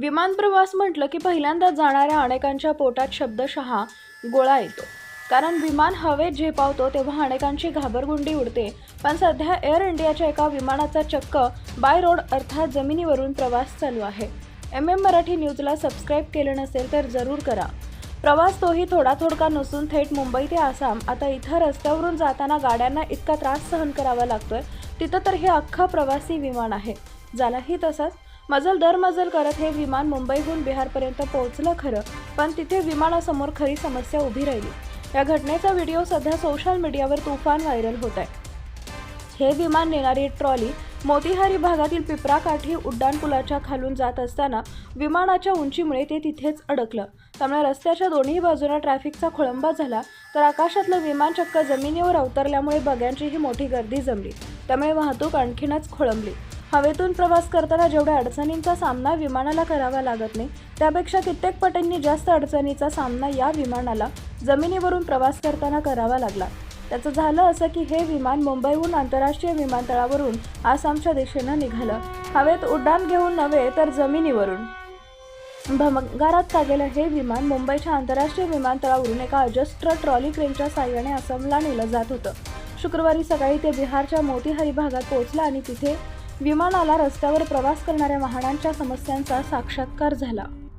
विमान प्रवास म्हटलं की पहिल्यांदा जाणाऱ्या अनेकांच्या पोटात शब्दशः गोळा येतो. कारण विमान हवेत झेपावतो तेव्हा अनेकांची घाबरगुंडी उडते. पण सध्या एअर इंडियाच्या एका विमानाचा चक्क बाय रोड अर्थात जमिनीवरून प्रवास चालू आहे. एम एम मराठी न्यूजला सबस्क्राईब केलं नसेल तर जरूर करा. प्रवास तोही थोडा थोडका नसून थेट मुंबई ते आसाम. आता इथं रस्त्यावरून जाताना गाड्यांना इतका त्रास सहन करावा लागतोय. तिथं तर हे अख्खं प्रवासी विमान आहे. झालाही तसाच मजल दर मजल करत हे विमान मुंबईहून बिहारपर्यंत पोहोचलं खरं पण तिथे विमानासमोर खरी समस्या उभी राहिली. या घटनेचा व्हिडिओ सध्या सोशल मीडियावर तुफान व्हायरल होत आहे. हे विमान नेणारी ट्रॉली मोतीहारी भागातील पिपराकाठी उड्डाणपुलाच्या खालून जात असताना विमानाच्या उंचीमुळे ते तिथेच अडकलं. त्यामुळे रस्त्याच्या दोन्ही बाजूला ट्रॅफिकचा खोळंबा झाला तर आकाशातलं विमान चक्क जमिनीवर अवतरल्यामुळे बग्यांचीही मोठी गर्दी जमली. त्यामुळे वाहतूक आणखीनच खोळंबली. हवेतून प्रवास करताना जेवढ्या अडचणींचा सामना विमानाला करावा लागत नाही त्यापेक्षा कित्येक पटींनी जास्त अडचणीचा सामना या विमानाला जमिनीवरून प्रवास करताना करावा लागला. त्याचं झालं असं की हे विमान मुंबईहून आंतरराष्ट्रीय विमानतळावरून आसामच्या दिशेनं निघालं. हवेत उड्डाण घेऊन नव्हे तर जमिनीवरून. भंगारात काढलेलं हे विमान मुंबईच्या आंतरराष्ट्रीय विमानतळावरून एका अजस्त्र ट्रॉली क्रेनच्या साह्याने आसामला नेलं जात होतं. शुक्रवारी सकाळी ते बिहारच्या मोतीहारी भागात पोहोचलं आणि तिथे विमानाला रस्त्यावर प्रवास करणाऱ्या वाहनांच्या समस्यांचा साक्षात्कार झाला.